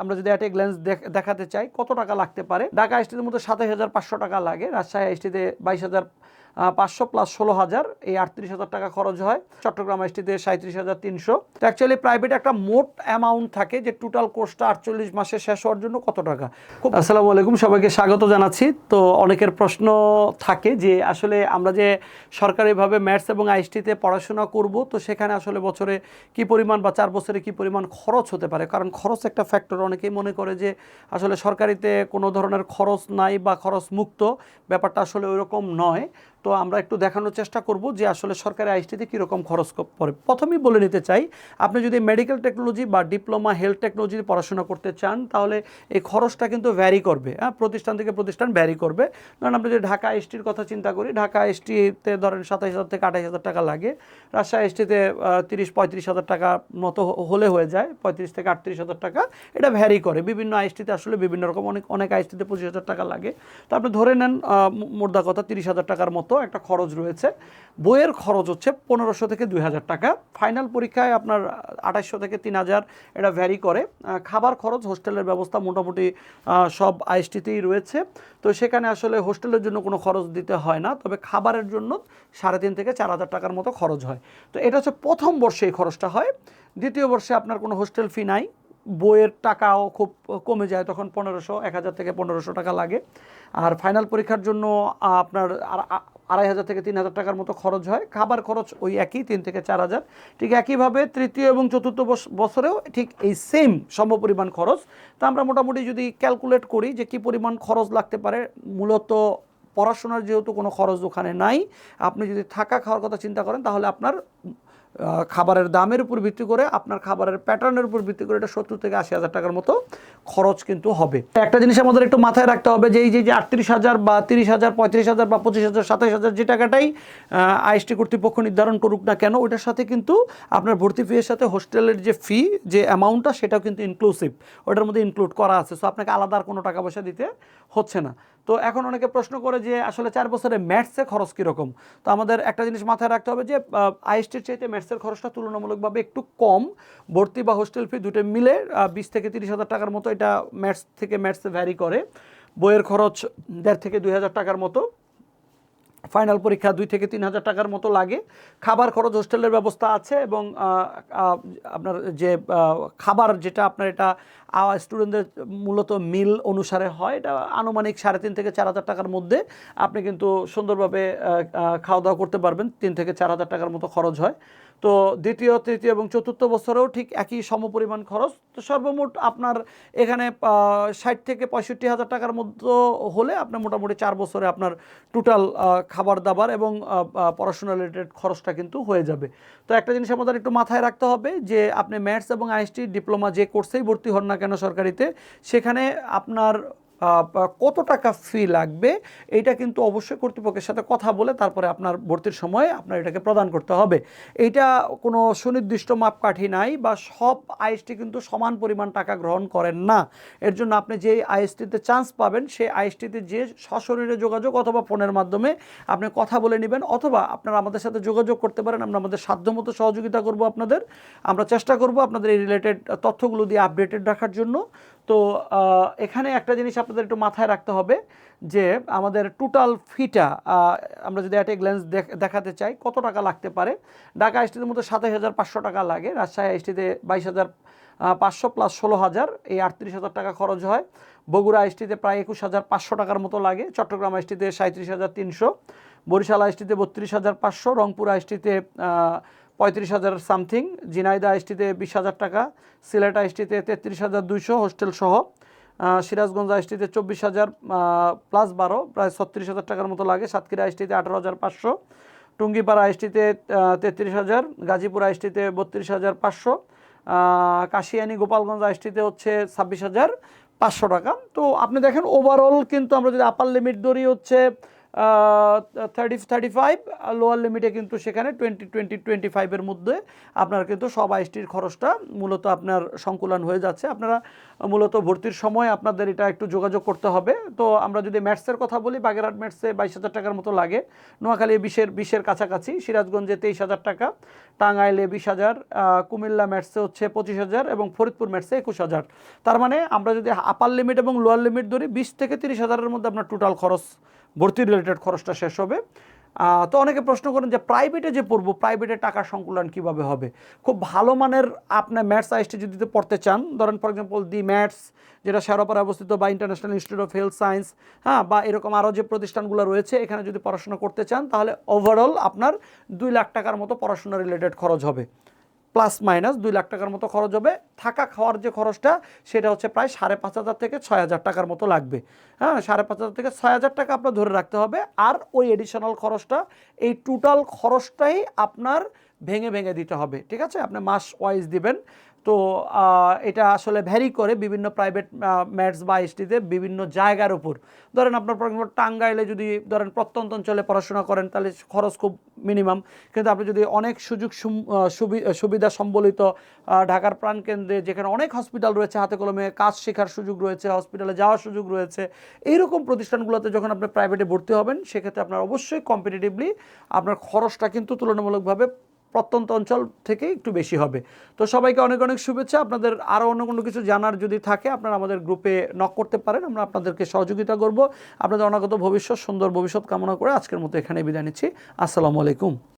আমরা যদি একটা গ্ল্যান্স দেখাতে চাই, কত টাকা লাগতে পারে? ঢাকা আইসটিতে মধ্যে সাতাশ হাজার পাঁচশো টাকা লাগে, রাজশাহী আইসটিতে বাইশ হাজার পাঁচশো প্লাস ষোলো হাজার এই আটত্রিশ হাজার টাকা খরচ হয়। চট্টগ্রাম আইসটিতে সাঁত্রিশ হাজার তিনশো। তো অ্যাকচুয়ালি প্রাইভেট একটা মোট অ্যামাউন্ট থাকে যে টোটাল কোর্সটা আটচল্লিশ মাসে শেষ হওয়ার জন্য কত টাকা? খুব আসসালামু আলাইকুম সবাইকে স্বাগত জানাচ্ছি। তো অনেকের প্রশ্ন থাকে যে আসলে আমরা যে সরকারিভাবে ম্যাথস এবং আইসটিতে পড়াশোনা করব তো সেখানে আসলে বছরে কি পরিমাণ বা চার বছরে কি পরিমাণ খরচ হতে পারে? কারণ খরচ একটা ফ্যাক্টর অনেকেই মনে করে যে আসলে সরকারিতে কোনো ধরনের খরচ নাই বা খরচ মুক্ত। ব্যাপারটা আসলে ওইরকম নয়। তো আমরা একটু দেখানোর চেষ্টা করব যে আসলে সরকারি আইসটিতে কীরকম খরচ পড়ে। প্রথমেই বলে নিতে চাই, আপনি যদি মেডিকেল টেকনোলজি বা ডিপ্লোমা হেলথ টেকনোলজি পড়াশোনা করতে চান, তাহলে এই খরচটা কিন্তু ভ্যারি করবে। হ্যাঁ প্রতিষ্ঠান থেকে প্রতিষ্ঠান ভ্যারি করবে। ধরেন আমরা যদি ঢাকা এসটির কথা চিন্তা করি, ঢাকা এসটিতে ধরেন সাতাশ হাজার থেকে আঠাশ হাজার টাকা লাগে। রাজশাহী এসটিতে তিরিশ, পঁয়ত্রিশ হাজার টাকা মতো হলে হয়ে যায়, পঁয়ত্রিশ থেকে আটত্রিশ হাজার টাকা। এটা ভ্যারি করে। বিভিন্ন আইসটিতে আসলে বিভিন্ন রকম অনেক অনেক আইসটিতে পঁচিশ হাজার টাকা লাগে। তো আপনি ধরে নেন মোদ্দা কথা তিরিশ হাজার টাকার মতো। একটা খরচ রয়েছে। বইয়ের খরচ হচ্ছে পনেরোশো থেকে দুই হাজার টাকা। ফাইনাল পরীক্ষায় আপনার আঠাশশো থেকে তিন হাজার এটা ভ্যারি করে। খাবার খরচ, হোস্টেলের ব্যবস্থা মোটামুটি সব আইসটিতেই রয়েছে। তো সেখানে আসলে হোস্টেলের জন্য কোনো খরচ দিতে হয় না। তবে খাবারের জন্য সাড়ে তিন থেকে চার হাজার টাকার মতো খরচ হয়। তো এটা হচ্ছে প্রথম বর্ষে এই খরচটা হয়। দ্বিতীয় বর্ষে আপনার কোনো হোস্টেল ফি নাই। বইয়ের টাকাও খুব কমে যায়। তখন পনেরোশো, এক হাজার থেকে পনেরোশো টাকা লাগে। আর ফাইনাল পরীক্ষার জন্য আপনার আর- আড়াই হাজার থেকে তিন হাজার টাকার মতো খরচ হয়। খাবার খরচ ওই একই, তিন থেকে চার হাজার। ঠিক একইভাবে তৃতীয় এবং চতুর্থ বছরেও ঠিক এই সেম সমপরিমাণ খরচ। তা আমরা মোটামুটি যদি ক্যালকুলেট করি যে কি পরিমাণ খরচ লাগতে পারে, মূলত পড়াশোনার যেহেতু কোনো খরচ ওখানে নাই, আপনি যদি থাকা খাওয়ার কথা চিন্তা করেন, তাহলে আপনার খাবারের দামের উপর ভিত্তি করে, আপনার খাবারের প্যাটার্নের উপর ভিত্তি করে এটা সত্তর থেকে আশি হাজার টাকার মতো খরচ কিন্তু হবে। একটা জিনিস আমাদের একটু মাথায় রাখতে হবে যে, এই যে আটত্রিশ হাজার বা তিরিশ হাজার, পঁয়ত্রিশ হাজার বা পঁচিশ হাজার, সাতাশ হাজার যে টাকাটাই আইএসটি কর্তৃপক্ষ নির্ধারণ করুক না কেন, ওইটার সাথে কিন্তু আপনার ভর্তি ফিয়ের সাথে হোস্টেলের যে ফি যে অ্যামাউন্টটা সেটাও কিন্তু ইনক্লুসিভ ওটার মধ্যে ইনক্লুড করা আছে। সো আপনাকে আলাদা আর কোনো টাকা পয়সা দিতে হচ্ছে না। তো এখন অনেকে প্রশ্ন করে যে আসলে চার বছরে ম্যাথসে খরচ কীরকম? তো আমাদের একটা জিনিস মাথায় রাখতে হবে যে আইএসটির চাইতে ম্যাথসের খরচটা তুলনামূলকভাবে একটু কম। ভর্তি বা হোস্টেল ফি দুটো মিলে বিশ থেকে তিরিশ হাজার টাকার মতো এটা ম্যাথস থেকে ম্যাথসে ভ্যারি করে। বইয়ের খরচ দেড় থেকে দুই হাজার টাকার মতো। ফাইনাল পরীক্ষা দুই থেকে তিন হাজার টাকার মতো লাগে। খাবার খরচ হোস্টেলের ব্যবস্থা আছে এবং আপনার যে খাবার যেটা আপনার এটা স্টুডেন্টদের মূলত মিল অনুসারে হয়। এটা আনুমানিক সাড়ে তিন থেকে চার হাজার টাকার মধ্যে আপনি কিন্তু সুন্দরভাবে খাওয়া দাওয়া করতে পারবেন। তিন থেকে চার হাজার টাকার মতো খরচ হয়। তো দ্বিতীয়, তৃতীয় এবং চতুর্থ বছরেও ঠিক একই সমপরিমাণ খরচ। তো সর্বমোট আপনার এখানে ষাট থেকে পঁয়ষট্টি হাজার টাকার মধ্যে হলে আপনার মোটামুটি চার বছরে আপনার টোটাল খাবার দাবার এবং পড়াশোনা রিলেটেড খরচটা কিন্তু হয়ে যাবে। তো একটা জিনিস আমাদের একটু মাথায় রাখতে হবে যে আপনি ম্যাথস এবং আইএসটি ডিপ্লোমা যে কোর্সেই ভর্তি হন না কেন সরকারিতে, সেখানে আপনার কত টাকা ফি লাগবে, এইটা কিন্তু অবশ্যই কর্তৃপক্ষের সাথে কথা বলে তারপরে আপনার ভর্তির সময় আপনার এটাকে প্রদান করতে হবে। এইটা কোনো সুনির্দিষ্ট মাপকাঠি নাই বা সব আইএসটি কিন্তু সমান পরিমাণ টাকা গ্রহণ করেন না। এর জন্য আপনি যে আইএসটিতে চান্স পাবেন, সেই আইএসটিতে যে সশরীরে যোগাযোগ অথবা ফোনের মাধ্যমে আপনি কথা বলে নেবেন অথবা আপনারা আমাদের সাথে যোগাযোগ করতে পারেন, আমরা আমাদের সাধ্যমতো সহযোগিতা করব আপনাদের। আমরা চেষ্টা করব আপনাদের এই রিলেটেড তথ্যগুলো দিয়ে আপডেটেড রাখার জন্য। তো এখানে একটা জিনিস আপনাদের একটু মাথায় রাখতে হবে যে আমাদের টোটাল ফিটা আমরা যদি একটা গ্ল্যান্স দেখাতে চাই, কত টাকা লাগতে পারে? ঢাকা আইসটির মধ্যে সাতাশ হাজার পাঁচশো টাকা লাগে, রাজশাহী আইসটিতে বাইশ হাজার পাঁচশো প্লাস ষোলো হাজার, এই আটত্রিশ হাজার টাকা খরচ হয়। বগুড়া আইসটিতে প্রায় একুশ হাজার পাঁচশো টাকার মতো লাগে, চট্টগ্রাম আইসটিতে সাঁত্রিশ হাজার তিনশো, বরিশাল আইসটিতে বত্রিশ হাজার পাঁচশো, রংপুর আইসটিতে পঁয়ত্রিশ হাজার সামথিং, জিনাইদা আইসটিতে বিশ হাজার টাকা, সিলেট আইসটিতে তেত্রিশ হাজার দুইশো, হোস্টেল সহ। সিরাজগঞ্জ আইসটিতে চব্বিশ হাজার প্লাস বারো, প্রায় ছত্রিশ হাজার টাকার মতো লাগে। সাতক্ষীরা আইসটিতে আঠারো হাজার পাঁচশো, টুঙ্গিপাড়া আইসটিতে তেত্রিশ হাজার, গাজীপুর আইসটিতে বত্রিশ হাজার পাঁচশো কাশিয়ানি গোপালগঞ্জ আইসটিতে হচ্ছে ছাব্বিশ হাজার পাঁচশো টাকা। তো আপনি দেখেন ওভারঅল কিন্তু আমরা যদি আপার লিমিট ধরি হচ্ছে থার্টি থার্টি ফাইভ লোয়ার লিমিটে কিন্তু সেখানে টোয়েন্টি টোয়েন্টি টোয়েন্টি ফাইভের মধ্যে আপনার কিন্তু সব আইএসটির খরচটা মূলত আপনার সংকুলন হয়ে যাচ্ছে। আপনারা মূলত ভর্তির সময় আপনাদের এটা একটু যোগাযোগ করতে হবে। তো আমরা যদি ম্যাটসের কথা বলি, বাগেরহাট ম্যাটসে বাইশ হাজার টাকার মতো লাগে। নোয়াখালী বিশের বিশের কাছাকাছি, সিরাজগঞ্জে তেইশ হাজার টাকা, টাঙ্গাইলে বিশ হাজার কুমিল্লা ম্যাটসে হচ্ছে পঁচিশ হাজার এবং ফরিদপুর ম্যাটসে একুশ হাজার। তার মানে আমরা যদি আপার লিমিট এবং লোয়ার লিমিট ধরি, বিশ থেকে তিরিশ হাজারের মধ্যে আপনার টোটাল খরচ ভর্তি রিলেটেড খরচটা শেষ হবে। তো অনেকে প্রশ্ন করেন যে প্রাইভেটে যে পড়ব প্রাইভেটে টাকা সংকুলন কীভাবে হবে? খুব ভালো মানের আপনার ম্যাথস আইসটি যদি পড়তে চান, ধরেন ফর এক্সাম্পল দি ম্যাথস যেটা শেরোপারে অবস্থিত বা international institute of health science হ্যাঁ বা এরকম আরও যে প্রতিষ্ঠানগুলো রয়েছে, এখানে যদি পড়াশোনা করতে চান, তাহলে ওভারঅল আপনার দুই লাখ টাকার মতো পড়াশোনা রিলেটেড খরচ হবে। প্লাস মাইনাস দুই লাখ টাকার মতো খরচ হবে। থাকা খাওয়ার যে খরচটা, সেটা হচ্ছে প্রায় সাড়ে পাঁচ হাজার থেকে ছয় হাজার টাকার মতো লাগবে। হ্যাঁ সাড়ে পাঁচ হাজার থেকে ছয় হাজার টাকা আপনার ধরে রাখতে হবে। আর ওই এডিশনাল খরচটা, এই টোটাল খরচটাই আপনার ভেঙে ভেঙে দিতে হবে। ঠিক আছে? আপনি মাস ওয়াইজ দিবেন। তো এটা আসলে ভ্যারি করে বিভিন্ন প্রাইভেট ম্যাটস বা এসটিতে বিভিন্ন জায়গার উপর। ধরেন আপনার টাঙ্গাইলে যদি ধরেন প্রত্যন্ত অঞ্চলে পড়াশোনা করেন, তাহলে খরচ খুব মিনিমাম কিন্তু আপনি যদি অনেক সুযোগ সুবিধা সম্বলিত ঢাকার প্রাণকেন্দ্রে যেখানে অনেক হসপিটাল রয়েছে, হাতে কলমে কাজ শেখার সুযোগ রয়েছে হসপিটালে যাওয়ার সুযোগ রয়েছে, এইরকম প্রতিষ্ঠানগুলোতে যখন আপনি প্রাইভেটে ভর্তি হবেন, সেক্ষেত্রে আপনার অবশ্যই কম্পিটিটিভলি আপনার খরচটা কিন্তু তুলনামূলকভাবে প্রত্যন্ত অঞ্চল থেকে একটু বেশি হবে। তো সবাইকে অনেক অনেক শুভেচ্ছা। আপনাদের আরও অন্য কোনো কিছু জানার যদি থাকে, আপনারা আমাদের গ্রুপে নক করতে পারেন। আমরা আপনাদেরকে সহযোগিতা করব। আপনাদের অনাগত ভবিষ্যৎ, সুন্দর ভবিষ্যৎ কামনা করে আজকের মতো এখানে বিদায় নিচ্ছি। আসসালামু আলাইকুম।